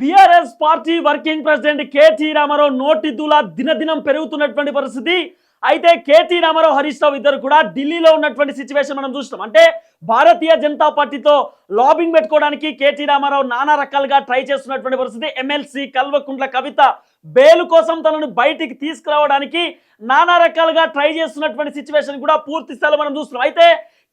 BRS party working president KT Rama Rao నోటి దూల దినదినం పెరుగుతున్నటువంటి పరిస్థితి. అయితే కేటీ రామారావు హరీష్ రావు ఇద్దరు కూడా ఢిల్లీలో ఉన్నటువంటి సిచ్యువేషన్ మనం చూసినాం అంటే భారతీయ జనతా పార్టీతో లాబింగ్ పెట్టుకోవడానికి కేటీ రామారావు నానా రకాలుగా ట్రై చేస్తున్నటువంటి పరిస్థితి. ఎమ్మెల్సీ కల్వకుంట్ల కవిత బెయిల్ కోసం తనను బయటికి తీసుకురావడానికి నానా రకాలుగా ట్రై చేస్తున్నటువంటి సిచ్యువేషన్ కూడా పూర్తి స్థాయిలో మనం చూస్తున్నాం. అయితే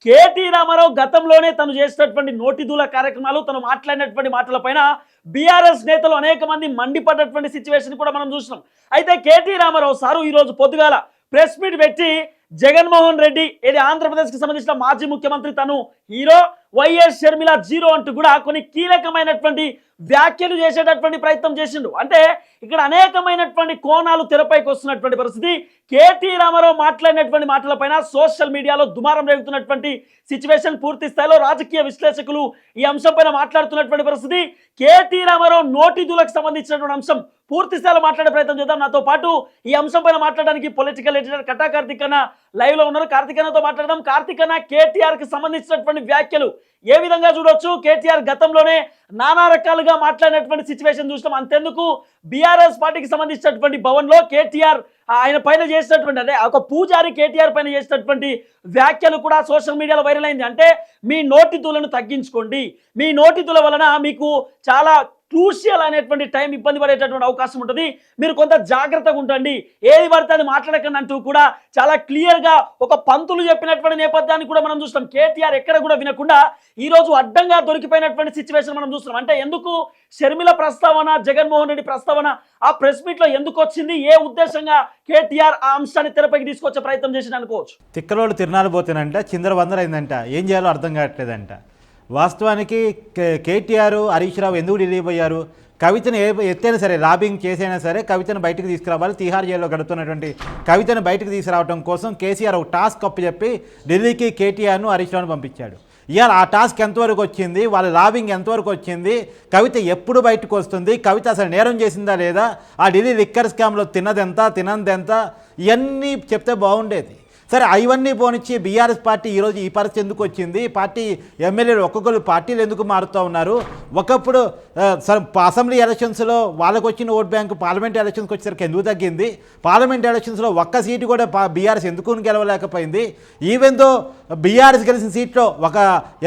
కేటీ రామారావు గతంలోనే తను చేసినటువంటి నోటిదూల కార్యక్రమాలు తను మాట్లాడినటువంటి మాటలపైన బీఆర్ఎస్ నేతలు అనేక మంది మండిపడ్డటువంటి సిచ్యువేషన్ కూడా మనం చూసినాం. అయితే కేటీ రామారావు సారు ఈరోజు పొద్దుగాల ప్రెస్ మీట్ పెట్టి జగన్మోహన్ రెడ్డి ఇది ఆంధ్రప్రదేశ్కి సంబంధించిన మాజీ ముఖ్యమంత్రి తను హీరో వైఎస్ షర్మిల జీరో అంటూ కూడా కొన్ని కీలకమైనటువంటి వ్యాఖ్యలు చేసేటటువంటి ప్రయత్నం చేసిండు. అంటే ఇక్కడ అనేకమైనటువంటి కోణాలు తెరపైకి వస్తున్నటువంటి పరిస్థితి. కేటీ రామారావు మాట్లాడినటువంటి మాటలపైన సోషల్ మీడియాలో దుమారం రేగుతున్నటువంటి సిచ్యువేషన్ పూర్తి స్థాయిలో రాజకీయ విశ్లేషకులు ఈ అంశంపైన మాట్లాడుతున్నటువంటి పరిస్థితి. కేటీ రామారావు నోటిదులకు సంబంధించినటువంటి అంశం పూర్తి స్థాయిలో మాట్లాడే ప్రయత్నం చేద్దాం. నాతో పాటు ఈ అంశం పైన మాట్లాడడానికి పొలిటికల్ ఎడిటర్ కటాకార్తిక్ అన్న లైవ్లో ఉన్నారు. కార్తిక్ అన్నతో మాట్లాడదాం. కార్తిక్ అన్న కేటీఆర్కి సంబంధించినటువంటి వ్యాఖ్యలు ఏ విధంగా చూడొచ్చు? కేటీఆర్ గతంలోనే నానా రకాలుగా మాట్లాడినటువంటి సిచ్యువేషన్ చూసినాం. అంతెందుకు? బీఆర్ఎస్ పార్టీకి సంబంధించినటువంటి భవన్లో కేటీఆర్ ఆయన పైన చేసినటువంటి అంటే ఒక పూజారి కేటీఆర్ పైన చేసినటువంటి వ్యాఖ్యలు కూడా సోషల్ మీడియాలో వైరల్ అయింది. అంటే మీ నోటి తులను తగ్గించుకోండి. మీ నోటి తుల వలన మీకు చాలా క్రూషియల్ అనేటువంటి టైం ఇబ్బంది పడేటటువంటి అవకాశం ఉంటుంది. మీరు కొంత జాగ్రత్తగా ఉండండి. ఏది పడితే అది మాట్లాడకండి అంటూ కూడా చాలా క్లియర్గా ఒక పంతులు చెప్పినటువంటి నేపథ్యాన్ని కూడా మనం చూస్తాం కేటీఆర్ ఎక్కడ కూడా వినకుండా ఈరోజు అడ్డంగా దొరికిపోయినటువంటి సిచ్యువేషన్ మనం చూస్తున్నాం. అంటే ఎందుకు? షర్మిల ప్రస్తావన జగన్మోహన్ రెడ్డి ప్రస్తావన ఆ ప్రెస్ మీట్లో ఎందుకు వచ్చింది? ఏ ఉద్దేశంగా కేటీఆర్ ఆ అంశాన్ని తెరపైకి తీసుకొచ్చే ప్రయత్నం చేసింది అనుకోవచ్చు? తిక్కలోళ్ళు తిరణాలు పోతేనంట చిందర వందరైందంట. ఏం చేయాలో అర్థం కావట్లేదంట. వాస్తవానికి కేటీఆర్ హరీష్ రావు ఎందుకు ఢిల్లీ పోయారు కవితను ఏ ఎత్తైనా సరే లాబింగ్ చేసైనా సరే కవితను బయటకు తీసుకురావాలి తిహార్ జైల్లో గడుపుతున్నటువంటి కవితను బయటకు తీసుకురావడం కోసం కేసీఆర్ ఒక టాస్క్ అప్పచెప్పి ఢిల్లీకి కేటీఆర్ను హరీష్ రావును పంపించాడు. ఇవాళ ఆ టాస్క్ ఎంతవరకు వచ్చింది? వాళ్ళ లాబింగ్ ఎంతవరకు వచ్చింది? కవిత ఎప్పుడు బయటకు వస్తుంది? కవిత అసలు నేరం చేసిందా లేదా? ఆ ఢిల్లీ లిక్కర్ స్కామ్లో తిన్నదెంత తినందెంత? ఇవన్నీ చెప్తే బాగుండేది. సరే అవన్నీ పోనిచ్చి బీఆర్ఎస్ పార్టీ ఈరోజు ఈ పరిస్థితి ఎందుకు వచ్చింది? పార్టీ ఎమ్మెల్యేలు ఒక్కొక్కరు పార్టీలు ఎందుకు మారుతూ ఉన్నారు? ఒకప్పుడు సరే అసెంబ్లీ ఎలక్షన్స్లో వాళ్ళకు వచ్చిన ఓట్ బ్యాంకు పార్లమెంట్ ఎలక్షన్స్కి వచ్చేసరికి ఎందుకు తగ్గింది? పార్లమెంట్ ఎలక్షన్స్లో ఒక్క సీటు కూడా బీఆర్ఎస్ ఎందుకు గెలవలేకపోయింది? ఈవెన్తో బీఆర్ఎస్ గెలిచిన సీట్లో ఒక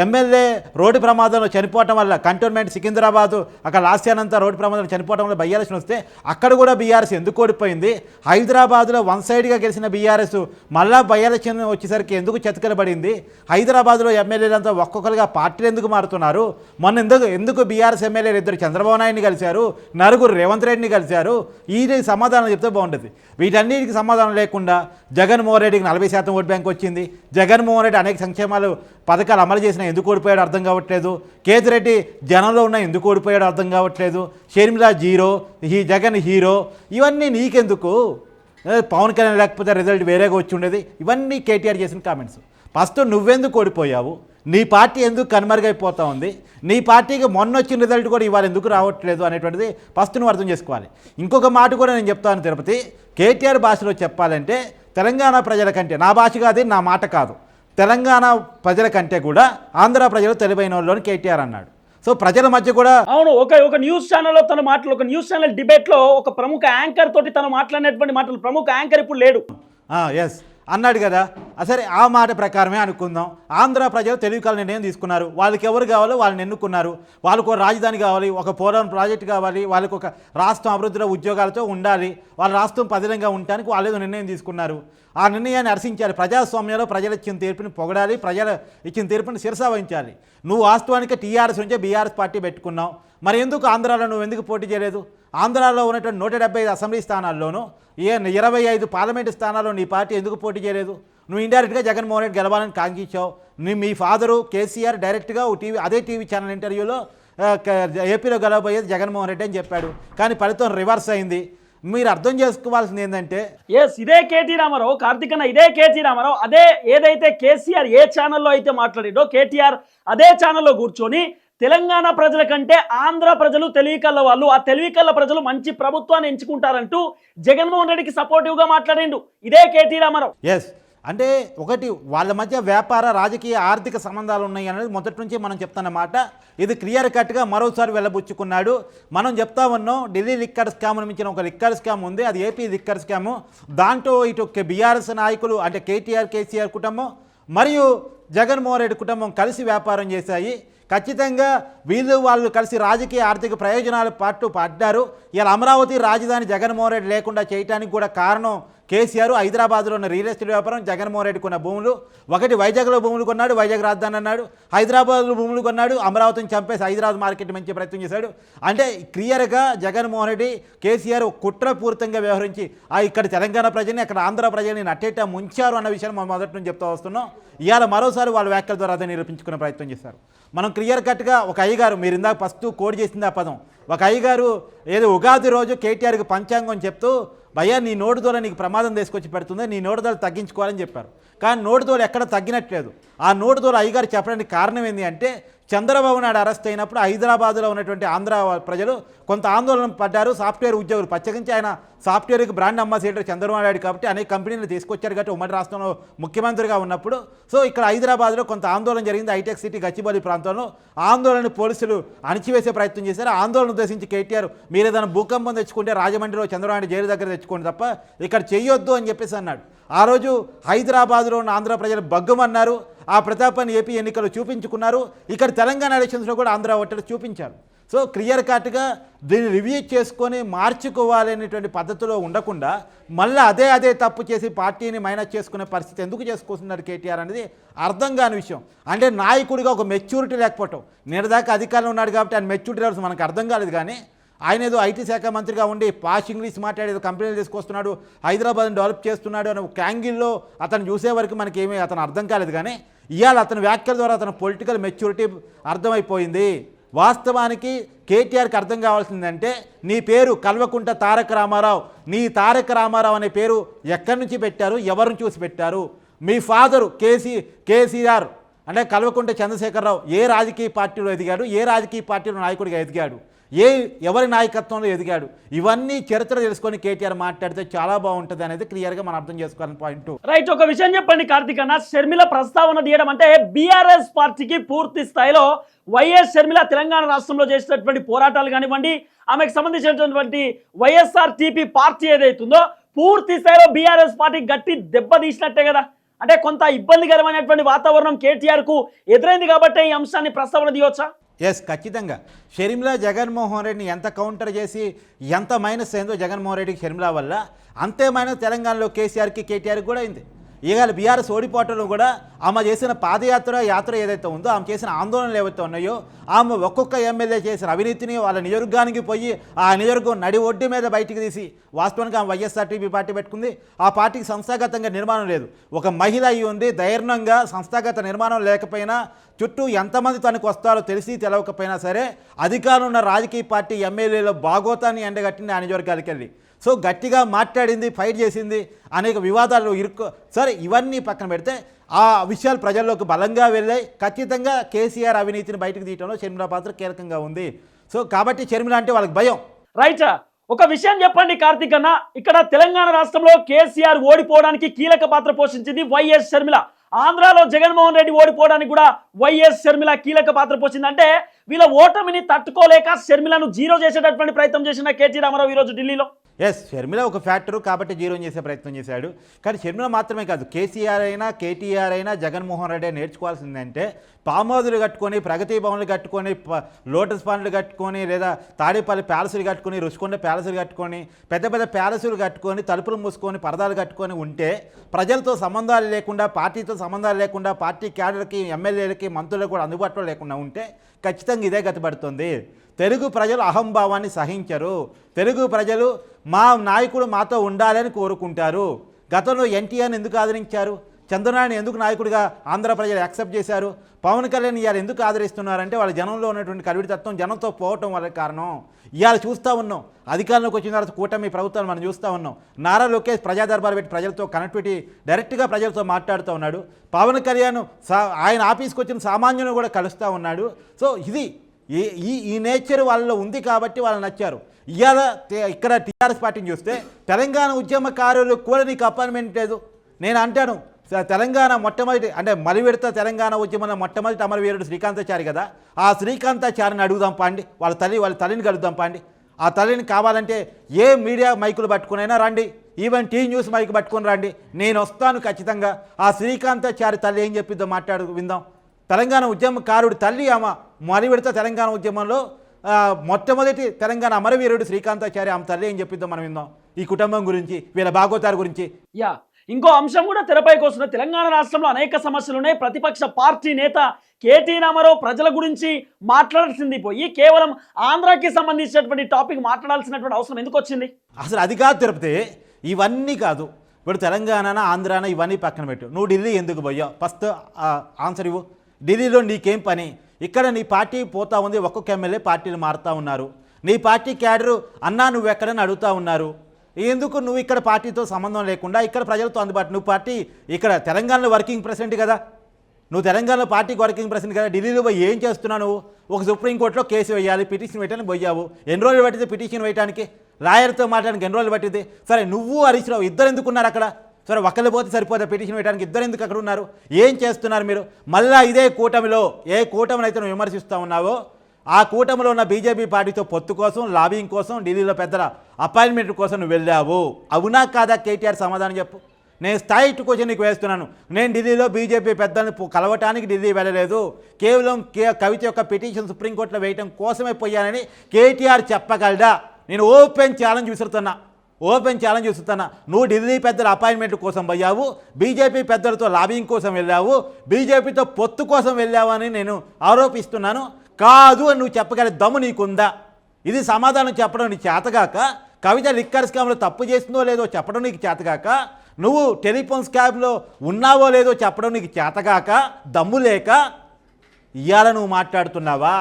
ఎమ్మెల్యే రోడ్డు ప్రమాదంలో చనిపోవటం వల్ల కంటోన్మెంట్ సికింద్రాబాదు అక్కడ లాస్యానంతా రోడ్డు ప్రమాదంలో చనిపోవడం వల్ల బై వస్తే అక్కడ కూడా బీఆర్ఎస్ ఎందుకు ఓడిపోయింది? హైదరాబాద్లో వన్ సైడ్గా గెలిచిన బీఆర్ఎస్ మళ్ళా బై ఎలక్షన్ వచ్చేసరికి ఎందుకు చతికిలబడింది? హైదరాబాద్లో ఎమ్మెల్యేలంతా ఒక్కొక్కరుగా పార్టీలు ఎందుకు మారుతున్నారు? మొన్న ఎందుకు ఎందుకు బీఆర్ఎస్ ఎమ్మెల్యేలు ఇద్దరు చంద్రబాబు నాయుడిని కలిశారు నలుగురు రేవంత్ రెడ్డిని కలిశారు? ఈ సమాధానం చెప్తే బాగుంటుంది వీటన్నిటికి సమాధానం లేకుండా జగన్మోహన్ రెడ్డికి నలభై శాతం ఓటు బ్యాంక్ వచ్చింది. జగన్మోహన్ రెడ్డి అనేక సంక్షేమాలు పథకాలు అమలు చేసిన ఎందుకు ఓడిపోయాడు అర్థం కావట్లేదు. కేతిరెడ్డి జనంలో ఉన్న ఎందుకు ఓడిపోయాడు అర్థం కావట్లేదు. షర్మిల జీరో ఈ జగన్ హీరో ఇవన్నీ నీకెందుకు? పవన్ కళ్యాణ్ లేకపోతే రిజల్ట్ వేరేగా వచ్చి ఉండేది. ఇవన్నీ కేటీఆర్ చేసిన కామెంట్స్ ఫస్ట్ నువ్వెందుకు ఓడిపోయావు? నీ పార్టీ ఎందుకు కనుమరుగైపోతా ఉంది? నీ పార్టీకి మొన్న వచ్చిన రిజల్ట్ కూడా ఇవాళ ఎందుకు రావట్లేదు అనేటువంటిది ఫస్ట్ నువ్వు అర్థం చేసుకోవాలి. ఇంకొక మాట కూడా నేను చెప్తాను తిరుపతి. కేటీఆర్ భాషలో చెప్పాలంటే తెలంగాణ ప్రజల కంటే నా భాష కాదు నా మాట కాదు. తెలంగాణ ప్రజల కంటే కూడా ఆంధ్ర ప్రజలు తెలివైన వాళ్ళు కేటీఆర్ అన్నాడు. సో ప్రజల మధ్య కూడా అవును ఒక ఒక న్యూస్ ఛానల్లో తన మాటలు ఒక న్యూస్ ఛానల్ డిబేట్లో ఒక ప్రముఖ యాంకర్ తోటి తను మాట్లాడినటువంటి మాటలు ప్రముఖ యాంకర్ ఇప్పుడు లేడు. ఎస్ అన్నాడు కదా. అసలు సరే ఆ మాట ప్రకారమే అనుకుందాం. ఆంధ్ర ప్రజలు తెలివికల నిర్ణయం తీసుకున్నారు. వాళ్ళకి ఎవరు కావాలో వాళ్ళని ఎన్నుకున్నారు. వాళ్ళకు ఒక రాజధాని కావాలి ఒక పోలవరం ప్రాజెక్ట్ కావాలి వాళ్ళకు ఒక రాష్ట్రం అభివృద్ధిలో ఉద్యోగాలతో ఉండాలి వాళ్ళ రాష్ట్రం పదిలంగా ఉండటానికి వాళ్ళు ఏదో నిర్ణయం తీసుకున్నారు. ఆ నిర్ణయాన్ని హర్షించాలి. ప్రజాస్వామ్యంలో ప్రజలు ఇచ్చిన తీర్పుని పొగడాలి ప్రజలు ఇచ్చిన తీర్పుని శిరసా వహించాలి నువ్వు వాస్తవానికి టీఆర్ఎస్ నుంచే బీఆర్ఎస్ పార్టీ పెట్టుకున్నావు. మరి ఎందుకు ఆంధ్రాలో నువ్వు ఎందుకు పోటీ చేయలేదు? ఆంధ్రాలో ఉన్నటువంటి నూట డెబ్బై ఐదు అసెంబ్లీ స్థానాల్లోనూ ఏ ఇరవై ఐదు పార్లమెంటు స్థానాల్లో నీ పార్టీ ఎందుకు పోటీ చేయలేదు? నువ్వు ఇండైరెక్ట్గా జగన్మోహన్ రెడ్డి గెలవాలని కాంక్షించావు. నీ మీ ఫాదరు కేసీఆర్ డైరెక్ట్గా ఓ టీవీ అదే టీవీ ఛానల్ ఇంటర్వ్యూలో ఏపీలో గెలవబోయేది జగన్మోహన్ రెడ్డి అని చెప్పాడు. కానీ ఫలితం రివర్స్ అయింది. మీరు అర్థం చేసుకోవాల్సింది ఏంటంటే ఎస్ ఇదే కేటీ రామారావు కార్తీక్ అన్న ఇదే కేటీ రామారావు అదే ఏదైతే కేసీఆర్ ఏ ఛానల్లో అయితే మాట్లాడిండో కేటీఆర్ అదే ఛానల్లో కూర్చొని తెలంగాణ ప్రజల కంటే ఆంధ్ర ప్రజలు తెలివికల్ల వాళ్ళు ఆ తెలివికల్ల ప్రజలు మంచి ప్రభుత్వాన్ని ఎంచుకుంటారంటూ జగన్మోహన్ రెడ్డికి సపోర్టివ్గా మాట్లాడిండు. ఇదే కేటీ రామారావు. ఎస్ అంటే ఒకటి వాళ్ళ మధ్య వ్యాపార రాజకీయ ఆర్థిక సంబంధాలు ఉన్నాయి అనేది మొదటి నుంచి మనం చెప్తున్నమాట. ఇది క్లియర్ కట్గా మరోసారి వెళ్ళబుచ్చుకున్నాడు. మనం చెప్తా ఉన్నాం ఢిల్లీ లిక్కర్ స్కామ్ మించిన ఒక లిక్కర్ స్కామ్ ఉంది. అది ఏపీ లిక్కర్ స్కాము. దాంట్లో ఇటు బీఆర్ఎస్ నాయకులు అంటే కేటీఆర్ కేసీఆర్ కుటుంబం మరియు జగన్మోహన్ రెడ్డి కుటుంబం కలిసి వ్యాపారం చేశాయి. ఖచ్చితంగా వీళ్ళు వాళ్ళు కలిసి రాజకీయ ఆర్థిక ప్రయోజనాలు పాటు పడ్డారు. ఇలా అమరావతి రాజధాని జగన్మోహన్ రెడ్డి లేకుండా చేయడానికి కూడా కారణం కేసీఆర్ హైదరాబాద్లో ఉన్న రియల్ ఎస్టేట్ వ్యాపారం జగన్మోహన్ రెడ్డి కొన్న భూములు. ఒకటి వైజాగ్లో భూములు కొన్నాడు వైజాగ్ రాజధాని అన్నాడు. హైదరాబాద్లో భూములు కొన్నాడు అమరావతిని చంపేసి హైదరాబాద్ మార్కెట్ మంచి ప్రయత్నం చేశాడు. అంటే క్లియర్గా జగన్మోహన్ రెడ్డి కేసీఆర్ కుట్రపూరితంగా వ్యవహరించి ఆ ఇక్కడ తెలంగాణ ప్రజల్ని అక్కడ ఆంధ్ర ప్రజల్ని నట్టేట ముంచారు అన్న విషయాన్ని మనం మొదటి నుంచి చెప్తూ వస్తున్నాం. ఇవాళ మరోసారి వాళ్ళ వ్యాఖ్యల ద్వారా అదే నిరూపించుకునే ప్రయత్నం చేశారు. మనం క్లియర్ కట్గా ఒక అయ్యగారు మీరు ఇందాక ఫస్ట్ కోడ్ చేసింది ఆ పదం. ఒక అయ్యగారు ఏదో ఉగాది రోజు కేటీఆర్కి పంచాంగం చెప్తూ భయ్యా నీ నోటు దూల నీకు ప్రమాదం తీసుకొచ్చి పెడుతుంది నీ నోటు దూల తగ్గించుకోవాలని చెప్పారు. కానీ నోటు దూల ఎక్కడ తగ్గినట్లేదు. ఆ నోటు దూల అయ్యగారు చెప్పడానికి కారణం ఏంటి అంటే చంద్రబాబు నాయుడు అరెస్ట్ అయినప్పుడు హైదరాబాద్లో ఉన్నటువంటి ఆంధ్ర ప్రజలు కొంత ఆందోళన పడ్డారు. సాఫ్ట్వేర్ ఉద్యోగులు ప్రత్యేకించి ఆయన సాఫ్ట్వేర్కి బ్రాండ్ అంబాసిడర్ చంద్రబాబు నాయుడు కాబట్టి అనేక కంపెనీలు తీసుకొచ్చారు కాబట్టి ఉమ్మడి రాష్ట్రంలో ముఖ్యమంత్రిగా ఉన్నప్పుడు. సో ఇక్కడ హైదరాబాద్లో కొంత ఆందోళన జరిగింది. హైటెక్ సిటీ గచ్చిబౌలి ప్రాంతంలో ఆందోళన పోలీసులు అణిచివేసే ప్రయత్నం చేశారు. ఆందోళన ఉద్దేశించి కేటీఆర్ మీరు ఏదైనా భూకంపం తెచ్చుకుంటే రాజమండ్రిలో చంద్రబాబు నాయుడు జైలు దగ్గర తెచ్చుకోండి తప్ప ఇక్కడ చేయొద్దు అని చెప్పేసి అన్నాడు. ఆ రోజు హైదరాబాద్లో ఉన్న ఆంధ్ర ప్రజలు బగ్గమన్నారు ఆ ప్రతాపాన్ని ఏపీ ఎన్నికలు చూపించుకున్నారు. ఇక్కడ తెలంగాణ ఎలక్షన్స్లో కూడా ఆంధ్ర ఓటర్లు చూపించారు. సో క్లియర్ కట్గా దీన్ని రివ్యూ చేసుకొని మార్చుకోవాలి అనేటువంటి పద్ధతిలో ఉండకుండా మళ్ళీ అదే అదే తప్పు చేసి పార్టీని మైనస్ చేసుకునే పరిస్థితి ఎందుకు చేసుకుంటున్నారు కేటీఆర్ అనేది అర్థం కాని విషయం. అంటే నాయకుడిగా ఒక మెచ్యూరిటీ లేకపోవటం. నేరుదాకా అధికారంలో ఉన్నాడు కాబట్టి ఆయన మెచ్యూరిటీ లెవెల్స్ మనకు అర్థం కాలేదు కానీ ఆయన ఏదో ఐటీ శాఖ మంత్రిగా ఉండి పాష్ ఇంగ్లీష్ మాట్లాడేది కంపెనీలు తీసుకొస్తున్నాడు హైదరాబాద్ని డెవలప్ చేస్తున్నాడు అని ఒక యాంగిల్లో అతను చూసే వరకు మనకి ఏమీ అతను అర్థం కాలేదు కానీ ఇవాళ అతని వ్యాఖ్యల ద్వారా అతని పొలిటికల్ మెచ్యూరిటీ అర్థమైపోయింది. వాస్తవానికి కేటీఆర్కి అర్థం కావాల్సిందంటే నీ పేరు కల్వకుంట తారక రామారావు నీ తారక రామారావు అనే పేరు ఎక్కడి నుంచి పెట్టారు ఎవరిని చూసి పెట్టారు? మీ ఫాదరు కేసీ కేసీఆర్ అంటే కల్వకుంట చంద్రశేఖరరావు ఏ రాజకీయ పార్టీలో ఎదిగాడు ఏ రాజకీయ పార్టీలో నాయకుడిగా ఎదిగాడు? ఏ ఎవరి నాయకత్వంలో ఎదిగాడు? ఇవన్నీ చరిత్ర తెలుసుకొని కేటీఆర్ మాట్లాడితే చాలా బాగుంటుంది అనేది క్లియర్గా మనం అర్థం చేసుకోవాలని పాయింట్ రైట్ ఒక విషయం చెప్పండి కార్తీక్ అన్న. షర్మిల ప్రస్తావన తీయడం అంటే బీఆర్ఎస్ పార్టీకి పూర్తి స్థాయిలో వైఎస్ షర్మిల తెలంగాణ రాష్ట్రంలో చేసినటువంటి పోరాటాలు కానివ్వండి ఆమెకు సంబంధించినటువంటి వైఎస్ఆర్ టీపీ పార్టీ ఏదైతుందో పూర్తి స్థాయిలో బీఆర్ఎస్ పార్టీ గట్టి దెబ్బ తీసినట్టే కదా. అంటే కొంత ఇబ్బందికరమైనటువంటి వాతావరణం కేటీఆర్కు ఎదురైంది కాబట్టి ఈ అంశాన్ని ప్రస్తావన తీయవచ్చా ఎస్ ఖచ్చితంగా. షర్మిల జగన్మోహన్ రెడ్డిని ఎంత కౌంటర్ చేసి ఎంత మైనస్ అయిందో జగన్మోహన్ రెడ్డికి షర్మిల వల్ల. అంతే మైనస్ తెలంగాణలో కేసీఆర్కి కేటీఆర్కి కూడా అయింది. ఇవాళ బీఆర్ఎస్ ఓడిపోవటంలో కూడా ఆమె చేసిన పాదయాత్ర యాత్ర ఏదైతే ఉందో ఆమె చేసిన ఆందోళనలు ఏవైతే ఉన్నాయో ఆమె ఒక్కొక్క ఎమ్మెల్యే చేసిన అవినీతిని వాళ్ళ నియోజకవర్గానికి పోయి ఆ నియోజకవర్గం నడి ఒడ్డు మీద బయటికి తీసి వాస్తవానికి ఆమె వైఎస్ఆర్టీపీ పార్టీ పెట్టుకుంది. ఆ పార్టీకి సంస్థాగతంగా నిర్మాణం లేదు. ఒక మహిళ అయి ఉంది దైర్ణంగా సంస్థాగత నిర్మాణం లేకపోయినా చుట్టూ ఎంతమంది తనకు వస్తారో తెలిసి తెలవకపోయినా సరే అధికారం ఉన్న రాజకీయ పార్టీ ఎమ్మెల్యేల బాగోతాన్ని ఎండగట్టింది ఆ నియోజకవర్గానికి వెళ్ళి. సో గట్టిగా మాట్లాడింది ఫైట్ చేసింది అనేక వివాదాలు ఇరుక్కు సరే ఇవన్నీ పక్కన పెడితే ఆ విషయాలు ప్రజల్లోకి బలంగా వెళ్ళాయి. ఖచ్చితంగా కేసీఆర్ అవినీతిని బయటకు తీయడంలో షర్మిల పాత్ర కీలకంగా ఉంది. సో కాబట్టి షర్మిల అంటే వాళ్ళకి భయం. రైట్ ఒక విషయం చెప్పండి కార్తీక్ అన్న. ఇక్కడ తెలంగాణ రాష్ట్రంలో కేసీఆర్ ఓడిపోవడానికి కీలక పాత్ర పోషించింది వైఎస్ షర్మిల. ఆంధ్రాలో జగన్మోహన్ రెడ్డి ఓడిపోవడానికి కూడా వైఎస్ షర్మిల కీలక పాత్ర పోషింది. అంటే వీళ్ళ ఓటమిని తట్టుకోలేక షర్మిలను జీరో చేసేటటువంటి ప్రయత్నం చేసిన కేటీ రామారావు ఈరోజు ఢిల్లీలో. ఎస్ షర్మిల ఒక ఫ్యాక్టరు కాబట్టి జీరో చేసే ప్రయత్నం చేశాడు. కానీ షర్మిల మాత్రమే కాదు కేసీఆర్ అయినా కేటీఆర్ అయినా జగన్మోహన్ రెడ్డి నేర్చుకోవాల్సిందంటే పామోదులు కట్టుకొని ప్రగతి భవన్లు కట్టుకొని ప- లోటస్ పాన్లు కట్టుకొని లేదా తాడేపల్లి ప్యాలెస్లు కట్టుకొని రుషికొండ ప్యాలెస్లు కట్టుకొని పెద్ద పెద్ద ప్యాలెస్లు కట్టుకొని తలుపులు మూసుకొని పరదాలు కట్టుకొని ఉంటే ప్రజలతో సంబంధాలు లేకుండా పార్టీతో సంబంధాలు లేకుండా పార్టీ క్యాడర్కి ఎమ్మెల్యేలకి మంత్రులకు కూడా అందుబాటులో లేకుండా ఉంటే ఖచ్చితంగా ఇదే గతిపడుతుంది. తెలుగు ప్రజలు అహంభావాన్ని సహించరు. తెలుగు ప్రజలు మా నాయకుడు మాతో ఉండాలని కోరుకుంటారు. గతంలో ఎన్టీఆర్ని ఎందుకు ఆదరించారు? చంద్రనారాయణ ఎందుకు నాయకుడిగా ఆంధ్ర ప్రజలు యాక్సెప్ట్ చేశారు? పవన్ కళ్యాణ్ ఇవాళ ఎందుకు ఆదరిస్తున్నారంటే వాళ్ళ జనంలో ఉన్నటువంటి కలివిడితత్వం జనంతో పోవటం వల్ల కారణం. ఇవాళ చూస్తూ ఉన్నాం. అధికారంలోకి వచ్చిన తర్వాత కూటమి ప్రభుత్వాన్ని మనం చూస్తూ ఉన్నాం. నారా లోకేష్ ప్రజాదర్బార్ పెట్టి ప్రజలతో కనెక్టివిటీ డైరెక్ట్గా ప్రజలతో మాట్లాడుతూ ఉన్నాడు. పవన్ కళ్యాణ్ ఆయన ఆఫీస్కి వచ్చిన సామాన్యులను కూడా కలుస్తూ ఉన్నాడు. సో ఇది ఈ ఈ ఈ నేచర్ వాళ్ళలో ఉంది కాబట్టి వాళ్ళు నచ్చారు. ఇవాళ ఇక్కడ టీఆర్ఎస్ పార్టీని చూస్తే తెలంగాణ ఉద్యమకారులు కూడా నీకు అపాయింట్మెంట్ లేదు. నేను అంటాను తెలంగాణ మొట్టమొదటి అంటే మలివిడత తెలంగాణ ఉద్యమంలో మొట్టమొదటి అమరవీరుడు శ్రీకాంతాచారి కదా. ఆ శ్రీకాంతాచారిని అడుగుదాం పాండి వాళ్ళ తల్లి వాళ్ళ తల్లిని కలుద్దాం పాండి. ఆ తల్లిని కావాలంటే ఏ మీడియా మైకులు పట్టుకునైనా రండి ఈవెన్ టీ న్యూస్ మైక్ పట్టుకుని రండి. నేను వస్తాను ఖచ్చితంగా. ఆ శ్రీకాంతాచారి తల్లి ఏం చెప్పిద్దో మాట్లాడు విందాం. తెలంగాణ ఉద్యమకారుడి తల్లి ఆమె మరి విడత తెలంగాణ ఉద్యమంలో మొట్టమొదటి తెలంగాణ అమరవీరుడు శ్రీకాంతాచారి ఆమె తల్లి ఏం చెప్పిద్దో మనం విందాం. ఈ కుటుంబం గురించి వీళ్ళ భాగోతారు గురించి. యా ఇంకో అంశం కూడా తెరపైకి వస్తుంది. తెలంగాణ రాష్ట్రంలో అనేక సమస్యలు ఉన్నాయి. ప్రతిపక్ష పార్టీ నేత కేటీ రామారావు ప్రజల గురించి మాట్లాడాల్సింది పోయి కేవలం ఆంధ్రాకి సంబంధించినటువంటి టాపిక్ మాట్లాడాల్సినటువంటి అవసరం ఎందుకు వచ్చింది? అసలు అది కాదు తిరుపతి. ఇవన్నీ కాదు. ఇప్పుడు తెలంగాణ ఆంధ్రాన ఇవన్నీ పక్కన పెట్టు. నువ్వు ఢిల్లీ ఎందుకు పోయావు? ఫస్ట్ ఆన్సర్ ఇవ్వు. ఢిల్లీలో నీకేం పని? ఇక్కడ నీ పార్టీ పోతా ఉంది ఒక్కొక్క ఎమ్మెల్యే పార్టీలు మారుతూ ఉన్నారు. నీ పార్టీ క్యాడరు అన్నా నువ్వు ఎక్కడని అడుగుతూ ఉన్నారు. ఎందుకు నువ్వు ఇక్కడ పార్టీతో సంబంధం లేకుండా ఇక్కడ ప్రజలతో అందుబాటు నువ్వు పార్టీ ఇక్కడ తెలంగాణలో వర్కింగ్ ప్రెసిడెంట్ కదా. నువ్వు తెలంగాణలో పార్టీకి వర్కింగ్ ప్రెసిడెంట్ కదా. ఢిల్లీలో పోయి ఏం చేస్తున్నావు నువ్వు? ఒక సుప్రీంకోర్టులో కేసు వేయాలి పిటిషన్ వేయడానికి పోయావు. ఎన్ని రోజులు పట్టింది పిటిషన్ వేయడానికి లాయర్తో మాట్లాడడానికి ఎన్ని రోజులు పట్టింది? సరే నువ్వు హరీష్ రావు ఇద్దరు ఎందుకున్నారు అక్కడ? సరే ఒకళ్ళు పోతే సరిపోతే పిటిషన్ వేయడానికి ఇద్దరు ఎందుకు అక్కడ ఉన్నారు? ఏం చేస్తున్నారు మీరు? మళ్ళా ఇదే కూటమిలో ఏ కూటమిని అయితే నువ్వు విమర్శిస్తూ ఉన్నావో ఆ కూటమిలో ఉన్న బీజేపీ పార్టీతో పొత్తు కోసం లాబింగ్ కోసం ఢిల్లీలో పెద్దల అపాయింట్మెంట్ కోసం నువ్వు వెళ్ళావు. అవునా కాదా కేటీఆర్ సమాధానం చెప్పు. నేను స్థాయి క్వశ్చన్ నీకు వేస్తున్నాను. నేను ఢిల్లీలో బీజేపీ పెద్దల్ని కలవటానికి ఢిల్లీ వెళ్ళలేదు. కేవలం కే కవిత యొక్క పిటిషన్ సుప్రీంకోర్టులో వేయటం కోసమే పోయానని కేటీఆర్ చెప్పగలడా? నేను ఓపెన్ ఛాలెంజ్ విసురుతున్నా. ఓపెన్ ఛాలెంజ్ చూస్తున్నా. నువ్వు ఢిల్లీ పెద్దల అపాయింట్మెంట్ కోసం పోయావు. బీజేపీ పెద్దలతో లాబింగ్ కోసం వెళ్ళావు. బీజేపీతో పొత్తు కోసం వెళ్ళావు అని నేను ఆరోపిస్తున్నాను. కాదు అని నువ్వు చెప్పగల దమ్ము నీకుందా? ఇది సమాధానం చెప్పడం నీ చేతగాక కవిత లిక్కర్ స్కామ్లో తప్పు చేసిందో లేదో చెప్పడం నీకు చేతగాక నువ్వు టెలిఫోన్ స్కామ్లో ఉన్నావో లేదో చెప్పడం నీకు చేతగాక దమ్ము లేక ఇవాళ నువ్వు మాట్లాడుతున్నావా?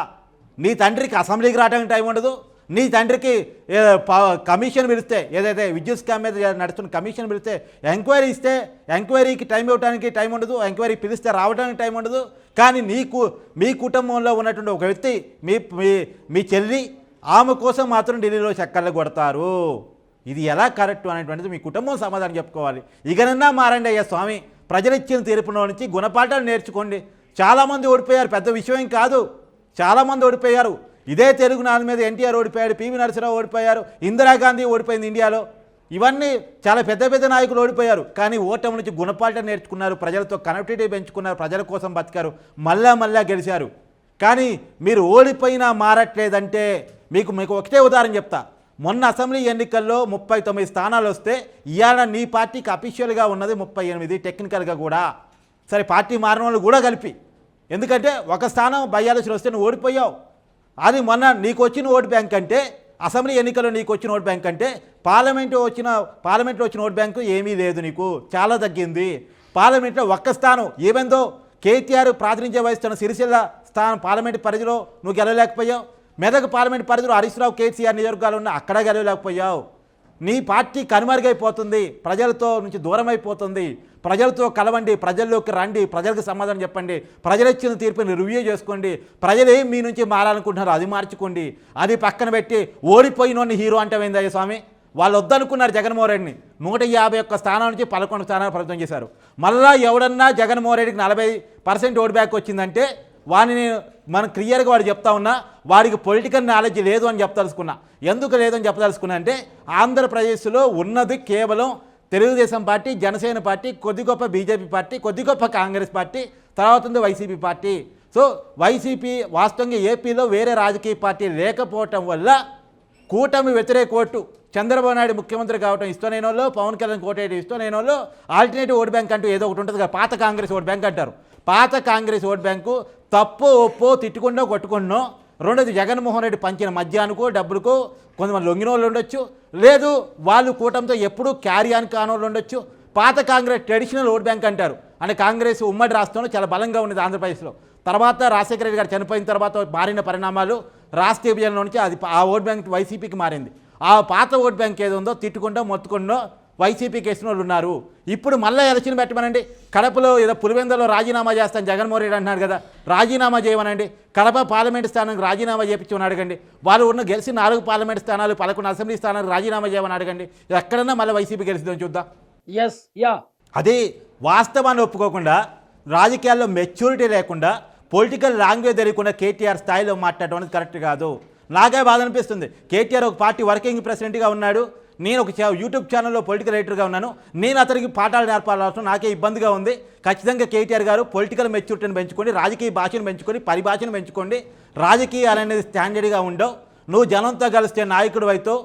నీ తండ్రికి అసెంబ్లీకి రావడానికి టైం ఉండదు. నీ తండ్రికి ప- కమిషన్ పిలిస్తే ఏదైతే విద్యుత్ స్కామ్ మీద నడుస్తున్న కమిషన్ పిలిస్తే ఎంక్వైరీ ఇస్తే ఎంక్వైరీకి టైం ఇవ్వడానికి టైం ఉండదు ఎంక్వైరీ పిలిస్తే రావడానికి టైం ఉండదు. కానీ నీకు మీ కుటుంబంలో ఉన్నటువంటి ఒక వ్యక్తి మీ మీ మీ చెల్లి ఆమె కోసం మాత్రం ఢిల్లీలో చక్కర్లు కొడతారు. ఇది ఎలా కరెక్ట్ అనేటువంటిది మీ కుటుంబం సమాధానం చెప్పుకోవాలి. ఇకనన్నా మారండి అయ్యా స్వామి ప్రజలిచ్చిన తీర్పులో నుంచి గుణపాఠాలు నేర్చుకోండి. చాలామంది ఓడిపోయారు పెద్ద విషయం కాదు. చాలామంది ఓడిపోయారు. ఇదే తెలుగు నాన్న మీద ఎన్టీఆర్ ఓడిపోయాడు పివి నరసరావు ఓడిపోయారు ఇందిరాగాంధీ ఓడిపోయింది ఇండియాలో. ఇవన్నీ చాలా పెద్ద పెద్ద నాయకులు ఓడిపోయారు. కానీ ఓటమి నుంచి గుణపాఠం నేర్చుకున్నారు ప్రజలతో కనెక్టివిటీ పెంచుకున్నారు ప్రజల కోసం బతికారు మళ్ళా మళ్ళా గెలిచారు. కానీ మీరు ఓడిపోయినా మారట్లేదంటే మీకు మీకు ఒకటే ఉదాహరణ చెప్తా. మొన్న అసెంబ్లీ ఎన్నికల్లో ముప్పై తొమ్మిది స్థానాలు వస్తే ఇవాళ నీ పార్టీకి అఫీషియల్గా ఉన్నది ముప్పై ఎనిమిది టెక్నికల్గా కూడా. సరే పార్టీ మారిన వాళ్ళు కూడా కలిపి. ఎందుకంటే ఒక స్థానం బయ్యాలసిన వస్తే నువ్వు ఓడిపోయావు. అది మొన్న నీకు వచ్చిన ఓటు బ్యాంక్ అంటే అసెంబ్లీ ఎన్నికల్లో నీకు వచ్చిన ఓటు బ్యాంక్ అంటే పార్లమెంటు వచ్చిన పార్లమెంట్లో వచ్చిన ఓటు బ్యాంకు ఏమీ లేదు నీకు. చాలా తగ్గింది. పార్లమెంట్లో ఒక్క స్థానం. ఏమైందో? కేటీఆర్ ప్రాతినిధ్యం వహిస్తున్న సిరిసిల్ల స్థానం పార్లమెంట్ పరిధిలో నువ్వు గెలవలేకపోయావు. మెదక్ పార్లమెంట్ పరిధిలో హరీష్ రావు కేసీఆర్ నియోజకవర్గాలు ఉన్న అక్కడ గెలవలేకపోయావు. నీ పార్టీ కనుమరుగైపోతుంది. ప్రజలతో నుంచి దూరం అయిపోతుంది ప్రజలతో కలవండి ప్రజల్లోకి రండి ప్రజలకు సమాధానం చెప్పండి ప్రజలు ఇచ్చిన తీర్పుని రివ్యూ చేసుకోండి ప్రజలు ఏం మీ నుంచి మారాలనుకుంటున్నారు అది మార్చుకోండి అది పక్కన పెట్టి ఓడిపోయినోని హీరో అంటమైందయ్య స్వామి? వాళ్ళు వద్దనుకున్నారు జగన్మోహన్ రెడ్డిని. నూట యాభై ఒక్క స్థానం నుంచి పదకొండు స్థానాలు ప్రభుత్వం చేశారు. మళ్ళా ఎవడన్నా జగన్మోహన్ రెడ్డికి నలభై పర్సెంట్ ఓటు బ్యాక్ వచ్చిందంటే వాడిని మనం క్లియర్గా వాడు చెప్తా ఉన్నా వాడికి పొలిటికల్ నాలెడ్జ్ లేదు అని చెప్పదలుచుకున్నా. ఎందుకు లేదని చెప్పదలుచుకున్నా అంటే ఆంధ్రప్రదేశ్లో ఉన్నది కేవలం తెలుగుదేశం పార్టీ జనసేన పార్టీ కొద్ది గొప్ప బీజేపీ పార్టీ కొద్ది గొప్ప కాంగ్రెస్ పార్టీ తర్వాత ఉంది వైసీపీ పార్టీ. సో వైసీపీ వాస్తవంగా ఏపీలో వేరే రాజకీయ పార్టీ లేకపోవటం వల్ల కూటమి వ్యతిరేక ఓటు చంద్రబాబు నాయుడు ముఖ్యమంత్రి కావటం ఇష్టమైన వాళ్ళు పవన్ కళ్యాణ్ కోటేటి ఇష్టమైన వాళ్ళు ఆల్టర్నేటివ్ ఓట్ బ్యాంక్ అంటూ ఏదో ఒకటి ఉంటుంది కదా పాత కాంగ్రెస్ ఓట్ బ్యాంక్ అంటారు. పాత కాంగ్రెస్ ఓట్ బ్యాంకు తప్పు ఒప్పో తిట్టుకుండా కొట్టుకున్నో రెండోది జగన్మోహన్ రెడ్డి పంచిన మద్యానికో డబ్బులకో కొంతమంది లొంగిన వాళ్ళు ఉండొచ్చు. లేదు వాళ్ళు కూటమితో ఎప్పుడూ క్యారీ ఆన్ కాని వాళ్ళు ఉండొచ్చు. పాత కాంగ్రెస్ ట్రెడిషనల్ ఓట్ బ్యాంక్ అంటారు. అంటే కాంగ్రెస్ ఉమ్మడి రాష్ట్రంలో చాలా బలంగా ఉన్నది ఆంధ్రప్రదేశ్లో. తర్వాత రాజశేఖర రెడ్డి గారు చనిపోయిన తర్వాత మారిన పరిణామాలు రాష్ట్ర విభజనలో నుంచి అది ఆ ఓట్ బ్యాంక్ వైసీపీకి మారింది. ఆ పాత ఓట్ బ్యాంక్ ఏదో ఉందో తిట్టుకుంటో మొత్తుకుంటో వైసీపీకి వేసిన వాళ్ళు ఉన్నారు. ఇప్పుడు మళ్ళీ ఎలక్షన్ పెట్టమనండి. కడపలో ఏదో పులివెందులో రాజీనామా చేస్తాను జగన్మోహన్ రెడ్డి అంటున్నాడు కదా. రాజీనామా చేయమనండి. కడప పార్లమెంట్ స్థానానికి రాజీనామా చేయించమని అడగండి. వాళ్ళు ఉన్న గెలిచి నాలుగు పార్లమెంట్ స్థానాలు పదకొండు అసెంబ్లీ స్థానాలకు రాజీనామా చేయమని అడగండి. ఎక్కడన్నా మళ్ళీ వైసీపీ గెలిచిద్దాం చూద్దాం. ఎస్ యా అది వాస్తవాన్ని ఒప్పుకోకుండా రాజకీయాల్లో మెచ్యూరిటీ లేకుండా పొలిటికల్ లాంగ్వేజ్ తెలియకుండా కేటీఆర్ స్థాయిలో మాట్లాడడం అనేది కరెక్ట్ కాదు. నాకే బాధ అనిపిస్తుంది. కేటీఆర్ ఒక పార్టీ వర్కింగ్ ప్రెసిడెంట్గా ఉన్నాడు. నేను ఒక చా- యూట్యూబ్ ఛానల్లో పొలిటికల్ రైటర్గా ఉన్నాను. నేను అతనికి పాఠాలు నేర్పాల్సిన నాకే ఇబ్బందిగా ఉంది. ఖచ్చితంగా కేటీఆర్ గారు పొలిటికల్ మెచ్యూరిటీని పెంచుకోండి రాజకీయ భాషను పెంచుకొని పరిభాషను పెంచుకోండి. రాజకీయాలు అనేది స్టాండర్డ్గా ఉండవు. నువ్వు జనంతో కలిస్తే నాయకుడు అయితే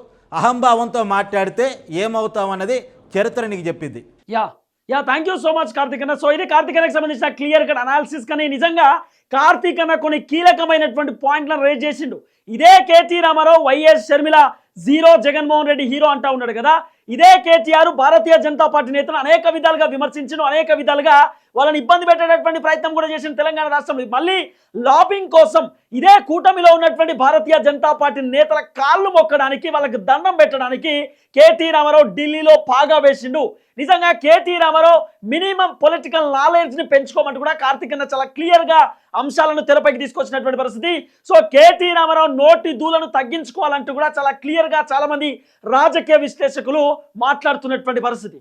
అహంభావంతో మాట్లాడితే ఏమవుతావు అన్నది చరిత్ర నీకు చెప్పింది. Yeah. Yeah thank you so much Karthik అన్న. సో ఇది కార్తీక్ అన్నకు సంబంధించిన క్లియర్ కట్ అనాలిసిస్ కానీ నిజంగా కార్తీక్ అన్న కొన్ని కీలకమైనటువంటి పాయింట్లను రేజ్ చేసిండు. ఇదే KT Rama Rao YS Sharmila zero Jaganmohan Reddy hero అంటా ఉన్నాడు కదా. ఇదే కేటీఆర్ భారతీయ జనతా పార్టీ నేతను అనేక విధాలుగా విమర్శించడం అనేక విధాలుగా వాళ్ళని ఇబ్బంది పెట్టేటటువంటి ప్రయత్నం కూడా చేసిన తెలంగాణ రాష్ట్రంలో మళ్ళీ లాబింగ్ కోసం ఇదే కూటమిలో ఉన్నటువంటి భారతీయ జనతా పార్టీ నేతల కాళ్ళు మొక్కడానికి వాళ్ళకి దండం పెట్టడానికి కేటీ రామారావు ఢిల్లీలో పాగా వేసిండు. నిజంగా కేటీ రామారావు మినిమం పొలిటికల్ నాలెడ్జ్ని పెంచుకోమంటూ కూడా కార్తీక్ అన్న చాలా క్లియర్గా అంశాలను తెరపైకి తీసుకొచ్చినటువంటి పరిస్థితి. సో కేటీ రామారావు నోటి దూలను తగ్గించుకోవాలంటూ కూడా చాలా క్లియర్గా చాలామంది రాజకీయ విశ్లేషకులు మాట్లాడుతున్నటువంటి పరిస్థితి.